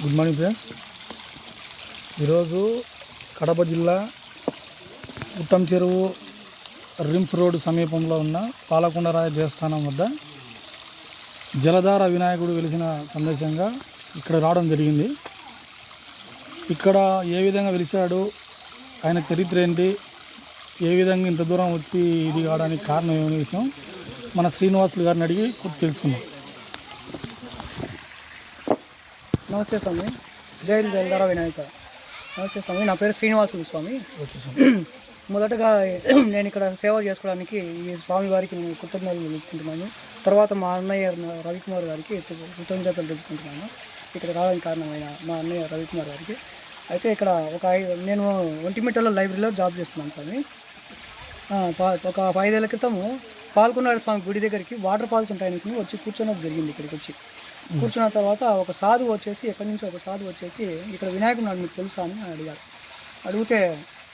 Good morning friends ఈరోజు కడప జిల్లా ఉత్తం చెరువు రిమ్స్ రోడ్ సమీపంలో ఉన్న పాలకొండరాయ దేవస్థానం వద్ద జలధార వినాయకుడు వెలిసిన సందేశంగా ఇక్కడ రావడం జరిగింది. ఇక్కడ ఏ విధంగా వెలిశాడు ఆయన చరిత్ర ఏంటి ఏ విధంగా ఇంత దూరం వచ్చి ఇది కావడానికి కారణం ఏమనే విషయం మన శ్రీనివాసులు గారిని అడిగి తెలుసుకున్నాం నమస్తే స్వామి. జై జయధార వినాయక. నమస్తే స్వామి. నా పేరు శ్రీనివాసులు స్వామి. మొదటగా నేను ఇక్కడ సేవ చేసుకోవడానికి ఈ స్వామి వారికి నేను కృతజ్ఞతలు తెలుపుకుంటున్నాను. తర్వాత మా అన్నయ్య రవికుమార్ గారికి కృతజ్ఞతలు తెలుపుకుంటున్నాను. ఇక్కడ రావడానికి కారణమైన మా అన్నయ్య రవికుమార్ గారికి. అయితే ఇక్కడ ఒక నేను ఒంటిమిట్టలో లైబ్రరీలో జాబ్ చేస్తున్నాను స్వామి. ఒక ఐదేళ్ళ క్రితము పాల్గొన్నాడు స్వామి గుడి దగ్గరికి వాటర్ ఫాల్స్ ఉంటాయని వచ్చి కూర్చోడం జరిగింది ఇక్కడికి వచ్చి. కూర్చున్న తర్వాత ఒక సాధువు వచ్చేసి ఎక్కడి నుంచి ఒక సాధువు వచ్చేసి ఇక్కడ వినాయకుడు నాడు మీకు తెలుసా అని అడిగారు. అడిగితే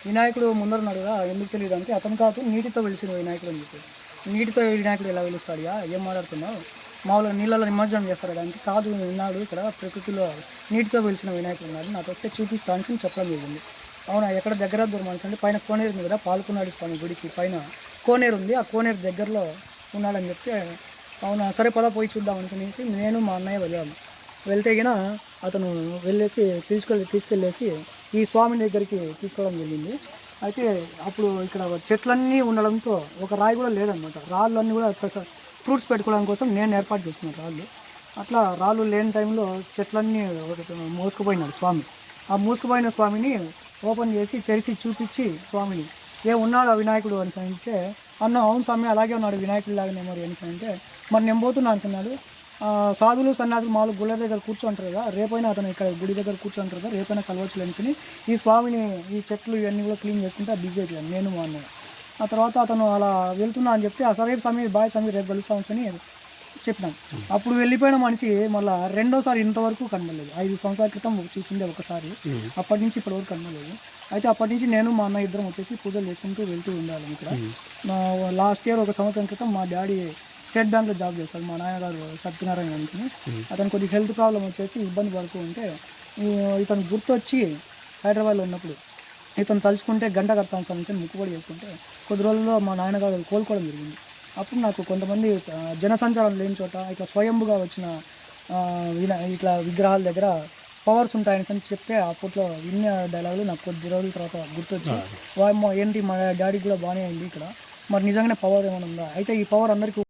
వినాయకుడు ముందరున్నాడు కదా ఎందుకు తెలియదు అంటే అతను కాదు నీటితో వెలిసిన వినాయకుడు అని చెప్పి నీటితో వినాయకుడు ఎలా వెలుస్తాడుయా ఏం మాట్లాడుతున్నావు? మామూలుగా నీళ్ళలో నిమజ్జనం చేస్తాడు అంటే కాదు ఉన్నాడు ఇక్కడ ప్రకృతిలో నీటితో వెలిసిన వినాయకుడు ఉన్నాడు నాకు వస్తే చూపిస్తాను చెప్పడం జరిగింది. అవునా ఎక్కడ దగ్గర దూరం మనిషి అంటే పైన కోనేరు ఉంది కదా పాల్కొన్నాడు స్వామి గుడికి పైన. కోనేరు ఉంది. ఆ కోనేరు దగ్గరలో ఉన్నాడని చెప్తే అవునా సరే పద పోయి చూద్దాం అనుకునేసి నేను మా అన్నయ్య వెళ్ళాము. వెళ్తే గిన అతను వెళ్ళేసి తీసుకెళ్ళి తీసుకెళ్ళేసి ఈ స్వామి దగ్గరికి తీసుకోవడం జరిగింది. అయితే అప్పుడు ఇక్కడ చెట్లన్నీ ఉండడంతో ఒక రాయి కూడా లేదనమాట రాళ్ళన్నీ కూడా ఫ్రూట్స్ పెట్టుకోవడం కోసం నేను ఏర్పాటు చేసుకున్నాను రాళ్ళు. అట్లా రాళ్ళు లేని టైంలో చెట్లన్నీ ఒకటి మోసుకుపోయినాడు స్వామి. ఆ మూసుకుపోయిన స్వామిని ఓపెన్ చేసి తెరిచి చూపించి స్వామిని ఏ ఉన్నాడు ఆ వినాయకుడు అని అంటే అన్న అవును స్వామి అలాగే ఉన్నాడు వినాయకుడు లాగానే మరి అని అంటే మరి నేను పోతున్నాను అన్నాడు. సాధులు సన్యాసులు మామూలు గుళ్ళ దగ్గర కూర్చుంటారు కదా రేపైనా అతను ఇక్కడ గుడి దగ్గర కూర్చుంటారు కదా రేపైనా కలవచ్చు లేని ఈ స్వామిని ఈ చెట్లు ఇవన్నీ కూడా క్లీన్ చేసుకుంటే బిజీ అయిపోయాను నేను మా అన్నయ్య. ఆ తర్వాత అతను అలా వెళ్తున్నా అని చెప్తే ఆ సరే స్వామి బాయ్ స్వామి రేపు కలుస్తాం అని చెప్పినాం. అప్పుడు వెళ్ళిపోయిన మనిషి మళ్ళీ రెండోసారి ఇంతవరకు కనబడలేదు. ఐదు సంవత్సరాల క్రితం చూసిండే ఒకసారి. అప్పటి నుంచి ఇప్పటి వరకు కనబడలేదు. అయితే అప్పటి నుంచి నేను మా అన్న ఇద్దరం వచ్చేసి పూజలు చేసుకుంటూ వెళ్తూ ఉండాలి ఇక్కడ. మా లాస్ట్ ఇయర్ ఒక సంవత్సరం క్రితం మా డాడీ స్టేట్ బ్యాంక్లో జాబ్ చేస్తాడు. మా నాన్నగారు సత్యనారాయణ అనుకుని అతను కొద్దిగా హెల్త్ ప్రాబ్లం వచ్చేసి ఇబ్బంది పడుతూ ఉంటే ఇతను గుర్తొచ్చి హైదరాబాద్లో ఉన్నప్పుడు ఇతను తలుచుకుంటే గంట కడతాను సంబంధించి ముక్కుబడి చేసుకుంటే కొద్ది రోజుల్లో మా నాన్నగారు కోలుకోవడం జరిగింది. అప్పుడు నాకు కొంతమంది జనసంచారం లేని చోట ఇట్లా స్వయంభుగా వచ్చిన ఇట్లా విగ్రహాల దగ్గర పవర్స్ ఉంటాయని అని చెప్తే అప్పట్లో విన్న డైలాగులు నాకు కొద్ది రోజుల తర్వాత గుర్తొచ్చి వామ్మో ఏంటి మా డాడీ కూడా బాగానే అయింది ఇక్కడ. మరి నిజంగానే పవర్ ఏమైనా ఉందా? అయితే ఈ పవర్ అందరికీ